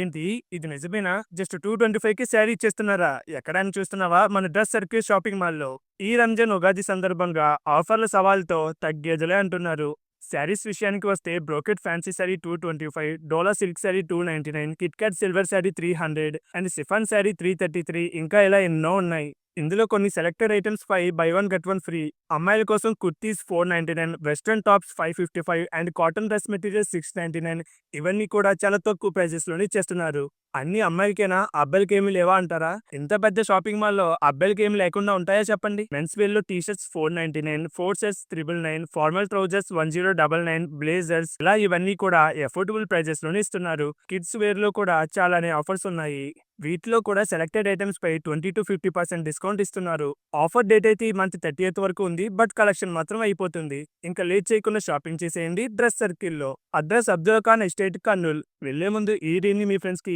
ఏంటి? ఇది నిజమేనా? జస్ట్ టూ ట్వంటీ ఫైవ్కి శారీ ఇచ్చేస్తున్నారా? ఎక్కడని చూస్తున్నావా? మన డ్రెస్ సర్కిల్ షాపింగ్ మాల్లో. ఈ రంజాన్ ఉగాది సందర్భంగా ఆఫర్ల సవాల్తో తగ్గేదలే అంటున్నారు. శారీస్ విషయానికి వస్తే brocade fancy sari two twenty five dola silk sari two ninety nine kit cat silver sari three hundred and chiffon sari three thirty three ఇంకా ఇలా ఎన్నో ఉన్నాయి. ఇందులో కొన్ని సెలెక్టెడ్ ఐటమ్స్ పై buy one get one free అమ్మాయిల కోసం kurtis four ninety nine western tops five fifty five and cotton dress material six ninety nine ఇవన్నీ కూడా చాలా తక్కువ ప్రైజెస్లోనే చేస్తున్నారు. అన్ని అమ్మాయిలకేనా? అబ్బాయిలకి ఏమి లేవా అంటారా? ఇంత పెద్ద షాపింగ్ మాల్లో అబ్బాయిలకి ఏమి లేకుండా ఉంటాయా చెప్పండి? Men's వేర్లో T shirts four ninety nine four shirts triple nine formal trousers one zero double nine blazers ఇలా ఇవన్నీ కూడా అఫోర్డబుల్ ప్రైజెస్లోనే ఇస్తున్నారు. కిడ్స్ వేర్లో కూడా చాలానే ఆఫర్స్ ఉన్నాయి. వీటిలో కూడా selected items pi twenty to fifty percent discount ఇస్తున్నారు. ఆఫర్ డేట్ అయితే ఈ మంత్ థర్టీ ఎయిత్ వరకు ఉంది బట్ కలెక్షన్ మాత్రం అయిపోతుంది. ఇంకా లేట్ చేయకుండా షాపింగ్ చేసేయండి డ్రెస్ సర్కిల్లో అడ్రస్ అబ్దుల్ ఖాన్ ఎస్టేట్ కర్నూల్. వెళ్ళే ముందు ఈ డీని మీ ఫ్రెండ్స్కి